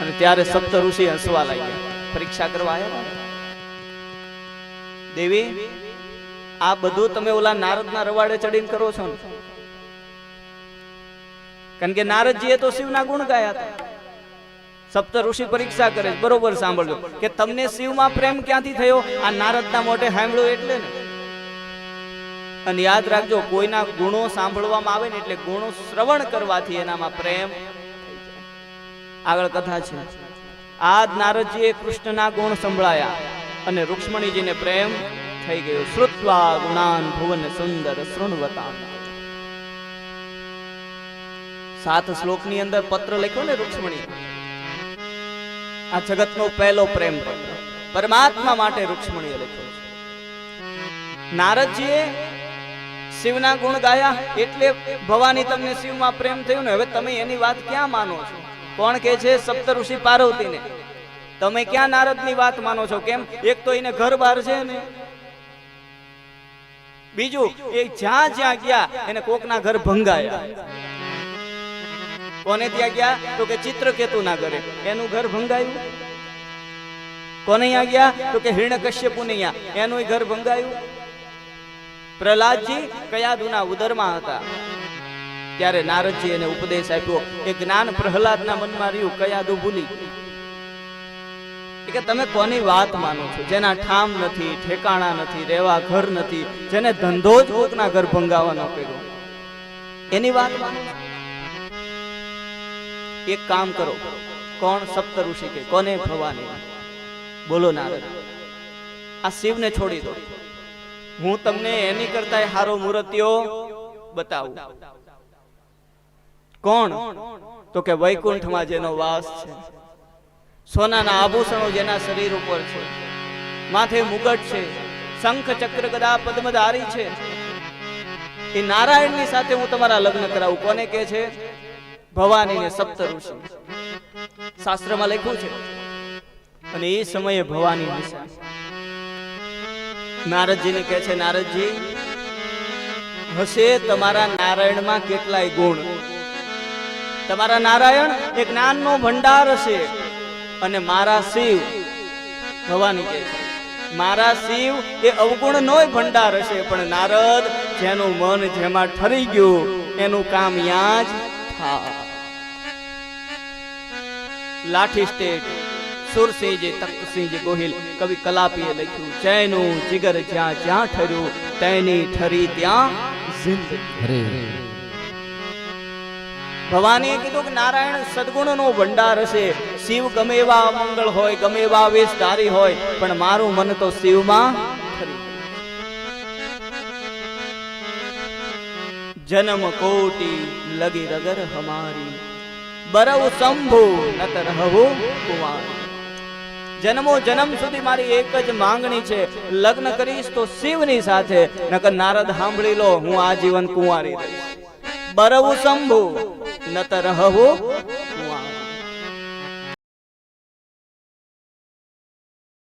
અને ત્યારે સપ્ત ઋષિ હસવા લાગ્યા. પરીક્ષા કરવા આવ્યા દેવી, આ બધું તમે ઓલા નારદના રવાડે ચડીને કરો છો ને? કારણ કે નારદજીએ તો શિવના ગુણ ગાયા હતા. સપ્ત ઋષિ પરીક્ષા કરે બરોબર સાંભળજો. કે તમને શિવમાં પ્રેમ ક્યાંથી થયો? આ નારદના મોઢે હાંભળ્યો એટલે ને. અને યાદ રાખજો, કોઈના ગુણો સાંભળવામાં આવે ને એટલે ગુણો શ્રવણ કરવાથી એનામાં પ્રેમ. આગળ કથા છે. આ નારદજીએ કૃષ્ણના ગુણ સંભળાયા અને રૂક્ષ્મણીજીને પ્રેમ થઈ ગયો. શ્રુત્વા ગુણાન ભુવન સુંદર શૃણવતા સાત શ્લોકની અંદર પત્ર લખ્યો ને રૂક્ષ્મણી? આ જગતનો પહેલો પ્રેમ પત્ર. પરમાત્મા માટે રૂક્ષ્મણીએ લખ્યો છે. નારદજીએ શિવના ગુણ ગાયા એટલે ભવાની તમને શિવમાં પ્રેમ થયો ને? હવે તમે એની વાત ક્યાં માનો છો? કોણ કે છે? સપ્ત ઋષિ પાર્વતીને. તમે ક્યાં નારદની વાત માનો છો? કેમ? એક તો એને ઘર બહાર છે ને. બીજું, એ જ્યાં જ્યાં ગયા, એને કોકના ઘર ભંગાયા. કોને ત્યાં ગયા? તો કે ચિત્રકેતુ ના ઘરે. એનું ઘર ભંગાયું. કોને અહીંયા ગયા? તો કે હિરણ્યકશ્યપુ ને એનું ઘર ભંગાયું. પ્રહલાદજી કયાદુના ઉદરમાં હતા. ત્યારે નારદજી એને ઉપદેશ આપ્યો એ જ્ઞાન પ્રહલાદના મનમાં રહ્યું કયાદુ ભૂલી? કે તમે કોની વાત માનો છો? જેના ઠામ નથી, ઠેકાણા નથી રહેવા ઘર નથી, જેને ધંધો જ કોકના ઘર ભંગાવાનો કર્યો. એની વાત માનો એક કામ કરો. કોણ સપ્ત ઋષિ કે, કોને ભવાની? બોલો નારદ, આ શિવને છોડી દો. હું તમને એની કરતા હારો મૂર્તિઓ બતાવું. કોણ? તો કે વૈકુંઠમાં જેનો વાસ છે. સોનાના આભૂષણો જેના શરીર ઉપર છે. માથે મુગટ છે. શંખ ચક્ર ગદા પદ્મધારી છે. એ નારાયણની સાથે હું તમારા લગ્ન કરાવું. કોને કે છે? ભવાની ને સપ્ત ઋષિ શાસ્ત્રમાં લખ્યું છે. અને એ સમયે ભવાની હશે નારદજીને કહે છે, નારદજી, હશે તમારા નારાયણમાં કેટલાય ગુણ. તમારા નારાયણ એ જ્ઞાનનો ભંડાર છે. અને મારા શિવ ભવાની કહે છે. મારા શિવ એ અવગુણ નોય ભંડાર હશે પણ નારદ જેનું મન જેમાં ઠરી ગયું, એનું કામ યાં જ થા લાઠી સ્ટેટ, સુરસિંહજી તખ્તસિંહજી ગોહિલ, કવિ કલાપીએ લખ્યું જયનું જીગર જ્યાં જ્યાં ઠર્યું, તેની ઠરી ત્યાં જિંદગી. ભવાનીએ કીધું કે નારાયણ સદગુણનો ભંડાર હશે શિવ ગમે એવા અમંગળ હોય, ગમે એવા વેશધારી હોય, પણ મારું મન તો શિવમાં જન્મ કોટી લગી રગર હમારી, બરવ શંભુ નત રહો કુંવારી. જન્મો જન્મ સુધી મારી એક જ માંગણી છે, લગ્ન કરીશ તો શિવની સાથે, નકર નારદ સાંભળી લો, હું આજીવન કુંવારી રહીશ. બરવ શંભુ નત રહો.